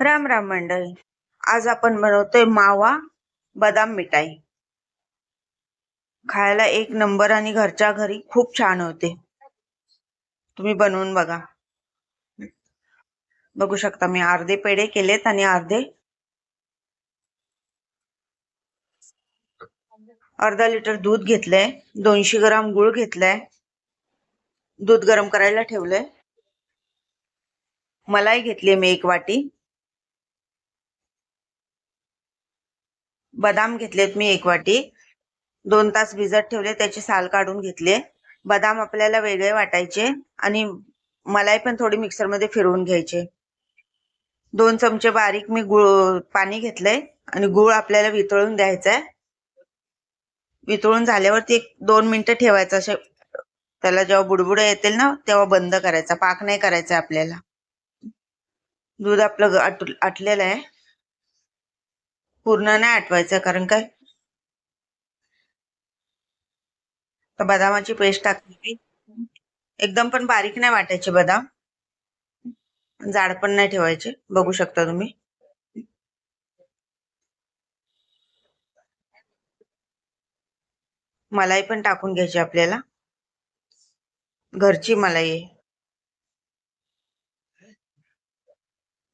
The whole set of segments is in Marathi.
राम राम मंडळी. आज आपण बनवतोय मावा बदाम मिठाई. खायला एक नंबर आणि घरच्या घरी खूप छान होते. तुम्ही बनवून बघा. बघू शकता मी अर्धे पेढे केलेत आणि अर्धे अर्धा लिटर दूध घेतलंय दोनशे ग्राम गुळ घेतलाय. दूध गरम करायला ठेवलंय. मलाई घेतली मी एक वाटी. बदाम घेतलेत मी एक वाटी. दोन तास भिजत ठेवले त्याचे साल काढून घेतले. बदाम आपल्याला वेगळे वाटायचे आणि मलाई पण थोडी मिक्सरमध्ये फिरवून घ्यायचे. दोन चमचे बारीक मी गुळ पाणी घेतलंय आणि गुळ आपल्याला वितळून द्यायचा आहे वितळून झाल्यावरती एक दोन मिनिटं ठेवायचं असे त्याला जेव्हा बुडबुड येतील ना तेव्हा बंद करायचा पाक नाही करायचा आपल्याला. दूध आपलं आटलेलं आहे. पूर्ण नाही आठवायचं कारण काय? तर बदामाची पेस्ट टाकली एकदम पण बारीक नाही वाटायचे बदाम. जाड पण नाही ठेवायचे बघू शकता तुम्ही. मलाई पण टाकून घ्यायची आपल्याला. घरची मलाई आहे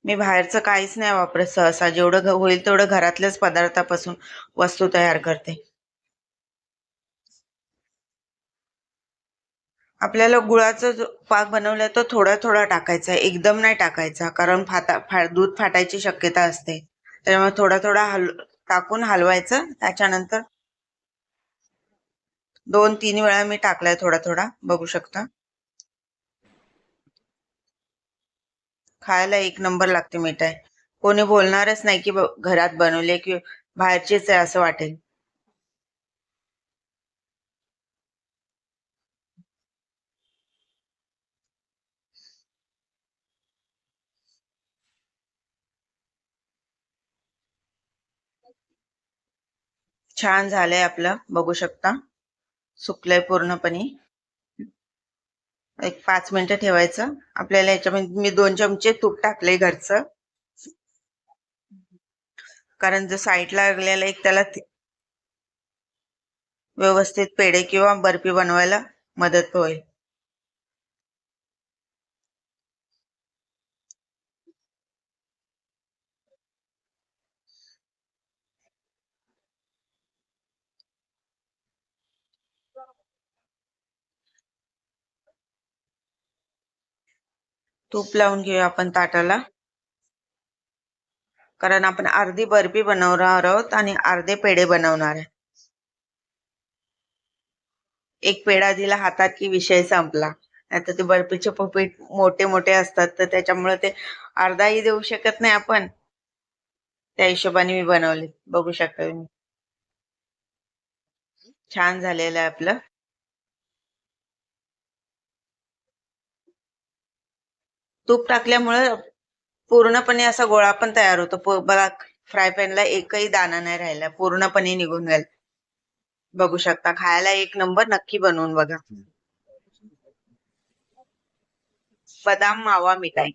मी बाहेरचं काहीच नाही वापरत सहसा. जेवढं होईल तेवढं घरातल्याच पदार्थापासून वस्तू तयार करते. आपल्याला गुळाचा जो पाक बनवलाय तो थोडा थोडा टाकायचा. एकदम नाही टाकायचा कारण फाटा फा दूध फाटायची शक्यता असते. त्यामुळे थोडा थोडा हल टाकून हलवायचं. त्याच्यानंतर दोन तीन वेळा मी टाकलाय थोडा थोडा. बघू शकता. खायला एक नंबर लागते मिठाई. कोणी बोलणारच नाही की घरात बनवले की बाहेरचीच आहे असं वाटेल. छान झालंय आपलं बघू शकता. सुकलंय पूर्णपणे. एक पाच मिनिटं ठेवायचं. आपल्याला याच्यामध्ये मी दोन चमचे तूप टाकले घरचं. कारण जर साईडला लागलेला एक त्याला व्यवस्थित पेढे किंवा बर्फी बनवायला मदत होईल. तूप लावून घेऊया आपण ताटाला. कारण आपण अर्धी बर्फी बनवणार आहोत आणि अर्धे पेढे बनवणार आहे. एक पेढा दिला हातात की विषय संपला. नाहीतर ते बर्फीचे पपीट मोठे मोठे असतात तर त्याच्यामुळे ते अर्धाही देऊ शकत नाही आपण. त्या हिशोबाने मी बनवले बघू शकता तुम्ही. छान झालेलं आहे आपलं. तूप टाकल्यामुळे पूर्णपणे असा गोळा पण तयार होतो. बघा फ्राय पॅनला एकही दाना नाही राहिला. पूर्णपणे निघून गेला. बघू शकता खायला एक नंबर नक्की बनवून बघा. बदाम मावा मिठाई.